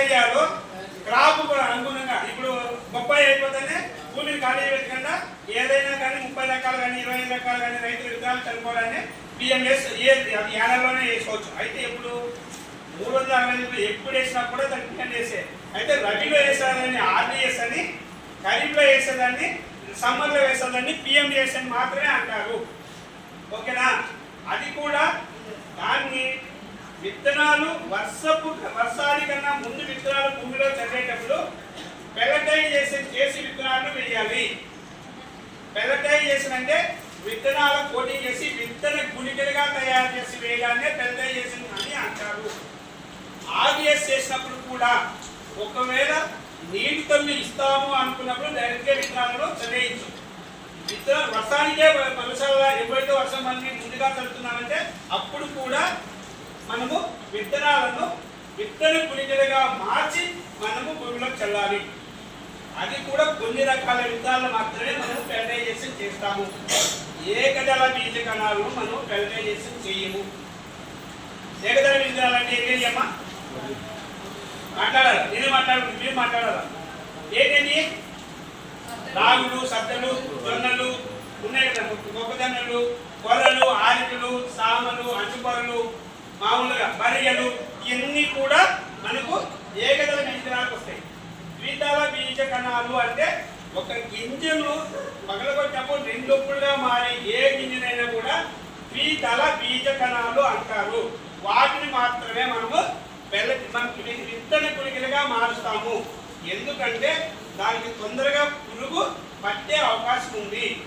ఏరియాలో క్రాప్ అనుగుణంగా ఇప్పుడు బొప్పాయి అయిపోతేనే భూమిని ఖాళీ పెట్టకుండా ఏదైనా కానీ ముప్పై రకాలు కానీ ఇరవై ఐదు రకాలు కానీ రైతులు విత్తనాలు చనిపోవాలని పిఎంఎస్ ఏ అది యానల్లోనే వేసుకోవచ్చు. అయితే ఇప్పుడు మూడు వందల అరవై ఐదు ఎప్పుడు వేసినా కూడా దాన్ని డిపెండ్ వేసే. అయితే రబీలో వేసేదాన్ని ఆర్డీఎస్ అని ఖరీఫ్లో వేసేదాన్ని సమ్మర్లో వేసేదాన్ని పిఎండిఎస్ అని మాత్రమే అంటారు. ఓకేనా? అది కూడా దాన్ని విత్తనాలు వర్షపు వర్షానికన్నా ముందు విత్తనాలు భూమిలో చల్లేటప్పుడు పెల్లటైజేషన్ చేసి విత్తనాలు వేయాలి. పెల్లటైజేషన్ అంటే విత్తనాల కోటింగ్ చేసి విత్తన గుణికలుగా తయారు చేసి వేయడాన్ని చేసిన అని అంటారు. ఆర్డిఎస్ చేసినప్పుడు కూడా ఒకవేళ నీటి తల్లి ఇస్తాము అనుకున్నప్పుడు డైరెక్ట్గా విత్తనాలను చదివించు విత్తన వర్షానికే వర్షాల ఎప్పుడైతే వర్షం మనకి ముందుగా చల్లుతున్నామంటే అప్పుడు కూడా మనము విత్తనాలను విత్తన గుళికలుగా మార్చి మనము భూమిలో చల్లాలి. అది కూడా కొన్ని రకాల విత్తనాలు మాత్రమే మనం ఫెర్టైజేషన్ చేస్తాము. ఏకదళ బీజ కణాలను మనం ఫెర్టైజేషన్ చేయము. ఏకదళ బీజాలు అంటే ఏంటి మాట్లాడాలి? నేను మాట్లాడు మీరు మాట్లాడాలా? ఏంటండి? రాగులు సద్దలు జొన్నలు ఉన్నాయి కదా మొక్కజొన్నలు కొరలు ఆరికలు ఏకదళ బీజాలకు వస్తాయి. ద్విదళ బీజ కణాలు అంటే ఒక గింజను పగలగొట్టినప్పుడు రెండొప్పుడుగా మారి ఏ గింజనైనా కూడా ద్విదళ బీజ కణాలు అంటారు. వాటిని మాత్రమే మనము బెల్ల మనం విత్తన పురుగులుగా మారుస్తాము. ఎందుకంటే దానికి తొందరగా పురుగు పట్టే అవకాశం ఉంది.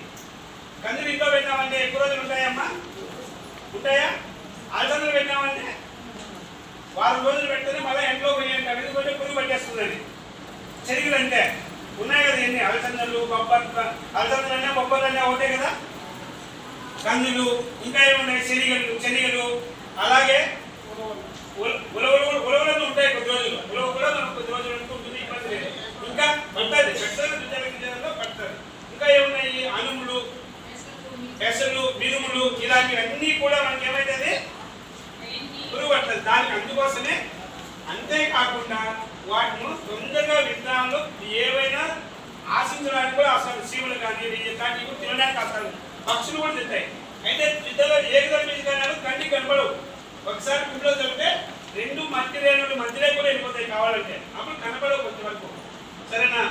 కందులు ఇంట్లో పెట్టామంటే ఎక్కువ రోజులు ఉంటాయమ్మా? ఉంటాయా? అలసందలు పెట్టామంటే వారం రోజులు పెడితేనే మళ్ళీ ఎంట్లో పోయాక కొంచెం పురుగు పట్టేస్తుంది అది? అంటే ఉన్నాయి కదా ఎన్ని? అలసందలు బొబ్బర్ అలసందలు అన్నా బొబ్బర్లు అన్నా ఒకటే కదా? కందులు ఇంకా ఏమున్నాయి? చెరిగలు చెరిగలు అలాగే ఉలవలు కూడా- ఉలవలు ఉంటాయి కొద్ది రోజులు. ఉలవ కూడా మనకు కొద్ది రోజులు ఉంటుంది ఇబ్బంది లేదు. ఇంకా పడుతుంది. పెద్దలు గింజల పడుతుంది. ఇంకా ఏమున్నాయి? అనుములు పెసలు మినుములు ఇలాంటివన్నీ కూడా మనకి ఏమైతుంది దానికి అందుకోసమే అంతేకాకుండా వాటిని తొందరగా విత్తనాలు ఏవైనా ఆశించడానికి కూడా అసలు సీములు కానీ ఇలాంటివి తినడానికి అసలు పక్షులు కూడా తింటాయి. అయితే ఇద్దరు ఏ విధంగా కానీ కంటికి కనపడవు. ఒకసారి గుడ్లో చదివితే రెండు మట్టి రేణులు మధ్యలో కూడా వెళ్ళిపోతాయి కావాలంటే. అప్పుడు కనపడవు కొంచెం వరకు. సరేనా?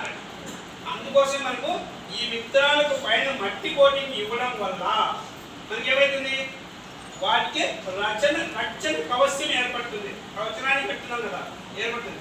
అందుకోసం మనకు ఈ విత్తనాలకు పైన మట్టి కోటింగ్ ఇవ్వడం వల్ల మనకి ఏమైతుంది వాటికి రచన రచన కవచం ఏర్పడుతుంది. కవచనానికి పెట్టినాం కదా ఏర్పడుతుంది.